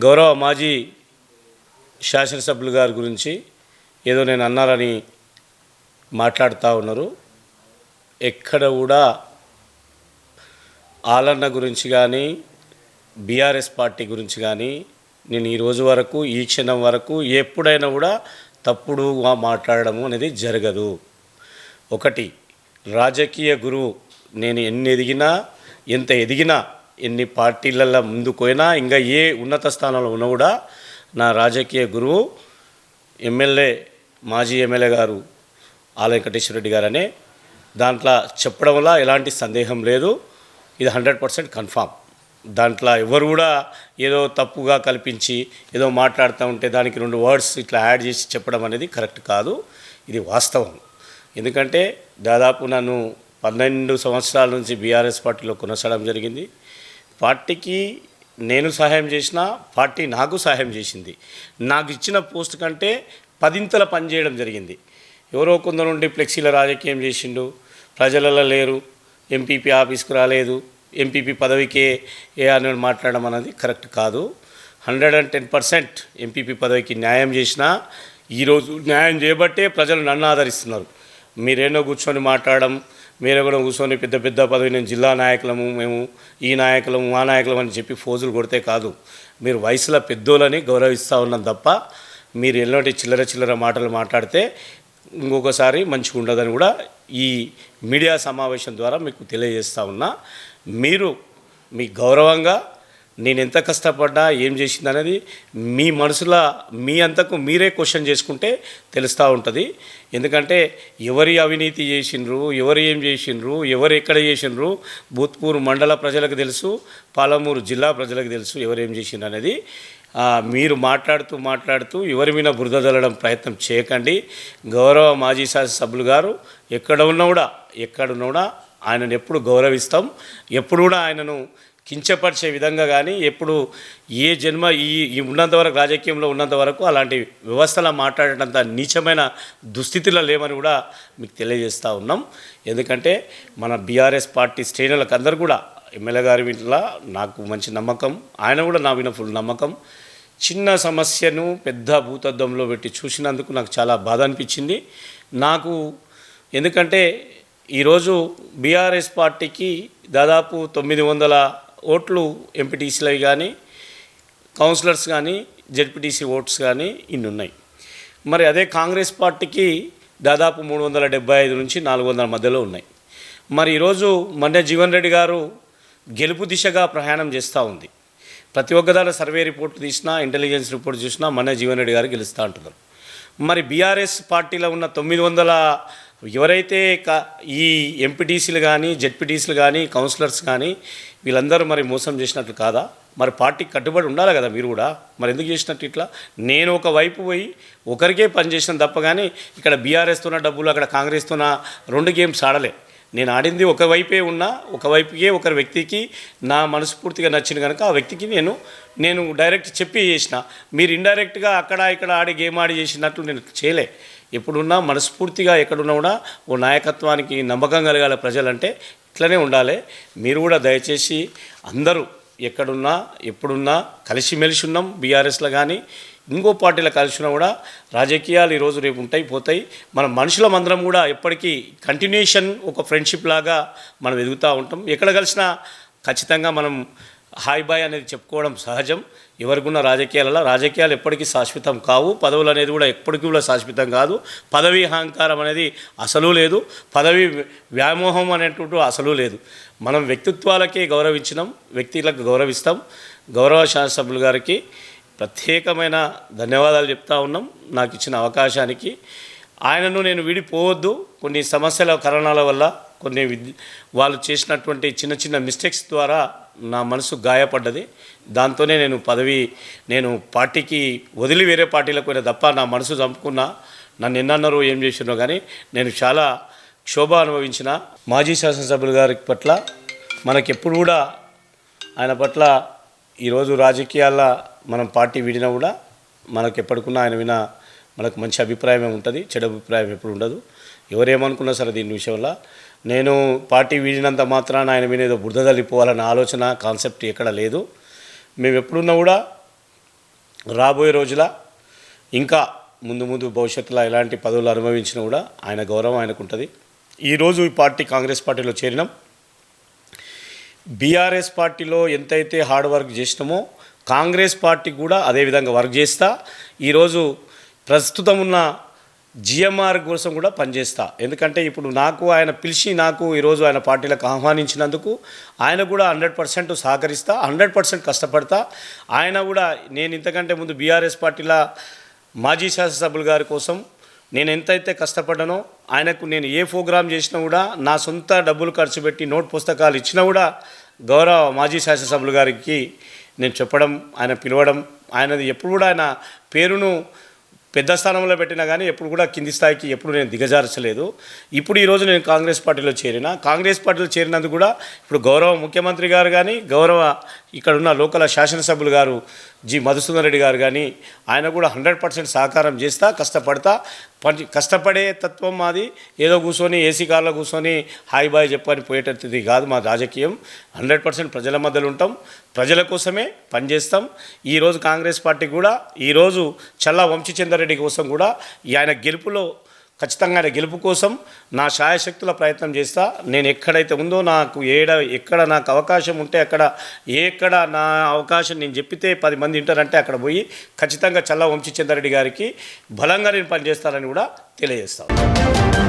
గౌరవ మాజీ శాసనసభ్యులు గారి గురించి ఏదో నేను అన్నారని మాట్లాడుతూ ఉన్నారు. ఎక్కడ కూడా ఆలన్న గురించి కానీ బీఆర్ఎస్ పార్టీ గురించి కానీ నేను ఈ రోజు వరకు ఈ క్షణం వరకు ఎప్పుడైనా కూడా తప్పుడు మాట్లాడడం అనేది జరగదు. ఒకటి రాజకీయ గురువు నేను ఎన్ని ఎదిగినా ఎంత ఎదిగినా ఎన్ని పార్టీలలో ముందుకు పోయినా ఇంకా ఏ ఉన్నత స్థానంలో ఉన్నా కూడా నా రాజకీయ గురువు ఎమ్మెల్యే మాజీ ఎమ్మెల్యే గారు ఆల వెంకటేశ్వర రెడ్డి గారనే దాంట్లో చెప్పడం వల్ల ఎలాంటి సందేహం లేదు. ఇది హండ్రెడ్ పర్సెంట్ కన్ఫామ్. దాంట్లో ఎవరు కూడా ఏదో తప్పుగా కల్పించి ఏదో మాట్లాడుతూ ఉంటే దానికి రెండు వర్డ్స్ ఇట్లా యాడ్ చేసి చెప్పడం అనేది కరెక్ట్ కాదు. ఇది వాస్తవం. ఎందుకంటే దాదాపు నన్ను పన్నెండు సంవత్సరాల నుంచి బీఆర్ఎస్ పార్టీలో కొనసాగడం జరిగింది. పార్టీకి నేను సహాయం చేసిన పార్టీ నాకు సహాయం చేసింది. నాకు ఇచ్చిన పోస్ట్ కంటే పదింతల పనిచేయడం జరిగింది. ఎవరో కొందరు నుండి ఫ్లెక్సీల రాజకీయం చేసిండు ప్రజలలో లేరు ఎంపీపీ ఆఫీస్కు రాలేదు ఎంపీపీ పదవికే ఏ అని మాట్లాడడం అనేది కరెక్ట్ కాదు. Hundred and ten percent MPP పదవికి న్యాయం చేసినా ఈరోజు న్యాయం చేయబట్టే ప్రజలు నన్ను ఆదరిస్తున్నారు. మీరేనో కూర్చొని మాట్లాడడం మీరు కూడా కూర్చొని పెద్ద పెద్ద పదవి నేను జిల్లా నాయకులము మేము ఈ నాయకులము ఆ నాయకులం అని చెప్పి ఫోజులు కొడితే కాదు. మీరు వయసులో పెద్దోళ్ళని గౌరవిస్తూ ఉన్నాం తప్ప మీరు ఎన్నోటి చిల్లర చిల్లర మాటలు మాట్లాడితే ఇంకొకసారి మంచిగా ఉండదని కూడా ఈ మీడియా సమావేశం ద్వారా మీకు తెలియజేస్తూ ఉన్నా. మీరు మీ గౌరవంగా నేను ఎంత కష్టపడ్డా ఏం చేసింది అనేది మీ మనసులో మీ అంతకు మీరే క్వశ్చన్ చేసుకుంటే తెలుస్తూ ఉంటుంది. ఎందుకంటే ఎవరి అవినీతి చేసిండ్రు ఎవరు ఏం చేసిండ్రు ఎవరు ఎక్కడ చేసిండ్రు భూత్పూర్ మండల ప్రజలకు తెలుసు పాలమూరు జిల్లా ప్రజలకు తెలుసు ఎవరు ఏం చేసిండ్రు అనేది మీరు మాట్లాడుతూ మాట్లాడుతూ ఎవరి మీద బురద జల్లడం ప్రయత్నం చేయకండి. గౌరవ మాజీ శాసనసభ్యులు గారు ఎక్కడ ఉన్నా కూడా ఎక్కడ ఉన్నా కూడా ఆయనను ఎప్పుడు గౌరవిస్తాం. ఎప్పుడు కూడా ఆయనను కించపరిచే విధంగా కానీ ఎప్పుడు ఏ జన్మ ఈ ఉన్నంత వరకు రాజకీయంలో ఉన్నంత వరకు అలాంటి వ్యవస్థలో మాట్లాడేటంత నీచమైన దుస్థితిలో లేమని కూడా మీకు తెలియజేస్తూ ఉన్నాం. ఎందుకంటే మన బీఆర్ఎస్ పార్టీ శ్రేణులకు అందరూ కూడా ఎమ్మెల్యే గారి వీటిలో నాకు మంచి నమ్మకం ఆయన కూడా నా మీద ఫుల్ నమ్మకం. చిన్న సమస్యను పెద్ద భూతద్దంలో పెట్టి చూసినందుకు నాకు చాలా బాధ అనిపించింది. నాకు ఎందుకంటే ఈరోజు బీఆర్ఎస్ పార్టీకి దాదాపు తొమ్మిది వందల ఓట్లు ఎంపీటీసీలవి కానీ కౌన్సిలర్స్ కానీ జెడ్పీటీసీ ఓట్స్ కానీ ఇన్ని ఉన్నాయి మరి అదే కాంగ్రెస్ పార్టీకి దాదాపు మూడు వందల డెబ్బై ఐదు నుంచి నాలుగు వందల మధ్యలో ఉన్నాయి. మరి ఈరోజు మన్య జీవన్ రెడ్డి గారు గెలుపు దిశగా ప్రయాణం చేస్తూ ఉంది. ప్రతి ఒక్కదాని సర్వే రిపోర్ట్ తీసినా ఇంటెలిజెన్స్ రిపోర్ట్ చూసినా మన్య జీవన్ రెడ్డి గారు గెలుస్తూ అంటున్నారు. మరి బీఆర్ఎస్ పార్టీలో ఉన్న తొమ్మిది వందల ఎవరైతే ఈ ఎంపీటీసీలు కానీ జెడ్పీటీసీలు కానీ కౌన్సిలర్స్ కానీ వీళ్ళందరూ మరి మోసం చేసినట్లు కాదా? మరి పార్టీకి కట్టుబడి ఉండాలి కదా మీరు కూడా? మరి ఎందుకు చేసినట్టు ఇట్లా? నేను ఒక వైపు పోయి ఒకరికే పని చేసిన తప్ప కానీ ఇక్కడ బీఆర్ఎస్తోన డబ్బులు అక్కడ కాంగ్రెస్తోన రెండు గేమ్స్ ఆడలే. నేను ఆడింది ఒక వైపే ఒకవైపుకే ఒక వైపుకే వ్యక్తికి నా మనస్ఫూర్తిగా నచ్చింది కనుక ఆ వ్యక్తికి నేను నేను డైరెక్ట్ చెప్పి చేసిన. మీరు ఇండైరెక్ట్గా అక్కడ ఇక్కడ ఆడి గేమ్ ఆడి చేసినట్లు నేను చేయలే. ఎప్పుడున్నా మనస్ఫూర్తిగా ఎక్కడున్నా కూడా ఓ నాయకత్వానికి నమ్మకం కలగాల ప్రజలంటే ఇట్లనే ఉండాలి. మీరు కూడా దయచేసి అందరూ ఎక్కడున్నా ఎప్పుడున్నా కలిసిమెలిసి ఉన్నాం. బీఆర్ఎస్లో కానీ ఇంకో పార్టీలో కలిసినా కూడా రాజకీయాలు ఈరోజు రేపు ఉంటాయి పోతాయి. మన మనుషులం అందరం కూడా ఎప్పటికీ కంటిన్యూషన్ ఒక ఫ్రెండ్షిప్ లాగా మనం ఎదుగుతూ ఉంటాం. ఎక్కడ కలిసినా ఖచ్చితంగా మనం హాయ్ బాయ్ అనేది చెప్పుకోవడం సహజం. ఎవరికున్న రాజకీయాలలో రాజకీయాలు ఎప్పటికీ శాశ్వతం కావు. పదవులు అనేది కూడా ఎప్పటికీ కూడా శాశ్వతం కాదు. పదవి అహంకారం అనేది అసలు లేదు. పదవి వ్యామోహం అనేటువంటి అసలు లేదు. మనం వ్యక్తిత్వాలకే గౌరవించినాం వ్యక్తులకు గౌరవిస్తాం. గౌరవ శాసనసభ్యులు గారికి ప్రత్యేకమైన ధన్యవాదాలు చెప్తా ఉన్నాం. నాకు ఇచ్చిన అవకాశానికి ఆయనను నేను విడిపోవద్దు. కొన్ని సమస్యల కారణాల వల్ల కొన్ని వాళ్ళు చేసినటువంటి చిన్న చిన్న మిస్టేక్స్ ద్వారా నా మనసు గాయపడ్డది. దాంతోనే నేను పదవి నేను పార్టీకి వదిలి వేరే పార్టీలకు పోయిన తప్ప నా మనసు చంపుకున్నా. నన్ను ఎన్నన్నారు ఏం చేసినో కానీ నేను చాలా క్షోభ అనుభవించిన మాజీ శాసనసభ్యులు గారి పట్ల మనకెప్పుడు కూడా ఆయన పట్ల ఈరోజు రాజకీయాల మనం పార్టీ విడినా కూడా మనకు ఎప్పటికున్నా ఆయన విన మనకు మంచి అభిప్రాయమే ఉంటుంది చెడు అభిప్రాయం ఎప్పుడు ఉండదు. ఎవరేమనుకున్నా సరే దీని విషయంలో. నేను పార్టీ వీడినంత మాత్రాన ఆయన మీద ఏదో బురద తల్లిపోవాలన్న ఆలోచన కాన్సెప్ట్ ఎక్కడ లేదు. మేము ఎప్పుడున్నా కూడా రాబోయే రోజుల ఇంకా ముందు ముందు భవిష్యత్తులో ఎలాంటి పదవులు అనుభవించినా కూడా ఆయన గౌరవం ఆయనకు ఉంటుంది. ఈరోజు ఈ పార్టీ కాంగ్రెస్ పార్టీలో చేరినాం. బీఆర్ఎస్ పార్టీలో ఎంతైతే హార్డ్ వర్క్ చేసినామో కాంగ్రెస్ పార్టీ కూడా అదే విధంగా వర్క్ చేస్తా. ఈరోజు ప్రస్తుతం ఉన్న జిఎంఆర్ కోసం కూడా పనిచేస్తా. ఎందుకంటే ఇప్పుడు నాకు ఆయన పిలిచి నాకు ఈరోజు ఆయన పార్టీలకు ఆహ్వానించినందుకు ఆయన కూడా హండ్రెడ్ పర్సెంట్ సహకరిస్తా హండ్రెడ్ పర్సెంట్ కష్టపడతా. ఆయన కూడా నేను ఇంతకంటే ముందు బీఆర్ఎస్ పార్టీల మాజీ శాసనసభ్యులు గారి కోసం నేను ఎంతైతే కష్టపడ్డానో ఆయనకు నేను ఏ ప్రోగ్రామ్ చేసినా కూడా నా సొంత డబ్బులు ఖర్చు పెట్టి నోట్ పుస్తకాలు ఇచ్చినా కూడా గౌరవ మాజీ శాసనసభ్యులు గారికి నేను చెప్పడం ఆయన పిలవడం ఆయనది ఎప్పుడు కూడా ఆయన పేరును పెద్ద స్థానంలో పెట్టినా కానీ ఎప్పుడు కూడా కింది స్థాయికి ఎప్పుడు నేను దిగజార్చలేదు. ఇప్పుడు ఈరోజు నేను కాంగ్రెస్ పార్టీలో చేరిన కాంగ్రెస్ పార్టీలో చేరినందుకు కూడా ఇప్పుడు గౌరవ ముఖ్యమంత్రి గారు కానీ గౌరవ ఇక్కడ ఉన్న లోకల్ శాసనసభ్యులు గారు జి మధుసూదన్ రెడ్డి గారు కానీ ఆయన కూడా హండ్రెడ్ పర్సెంట్ సహకారం చేస్తా కష్టపడతా. పని కష్టపడే తత్వం మాది. ఏదో కూర్చొని ఏసీ కార్లో కూర్చొని హాయ్ బాయ్ చెప్పని పోయేటది కాదు మా రాజకీయం. హండ్రెడ్ పర్సెంట్ ప్రజల మధ్యలో ఉంటాం ప్రజల కోసమే పనిచేస్తాం. ఈరోజు కాంగ్రెస్ పార్టీ కూడా ఈరోజు చల్లా వంశీచంద్రరెడ్డి కోసం కూడా ఆయన గెలుపులో ఖచ్చితంగా ఆయన గెలుపు కోసం నా శాయశక్తుల ప్రయత్నం చేస్తా. నేను ఎక్కడైతే ఉందో నాకు ఏడ ఎక్కడ నాకు అవకాశం ఉంటే అక్కడ ఎక్కడ నా అవకాశం నేను చెప్పితే పది మంది వింటారంటే అక్కడ పోయి ఖచ్చితంగా చల్ల వంశీచంద్రరెడ్డి గారికి బలంగా నేను పనిచేస్తానని కూడా తెలియజేస్తాను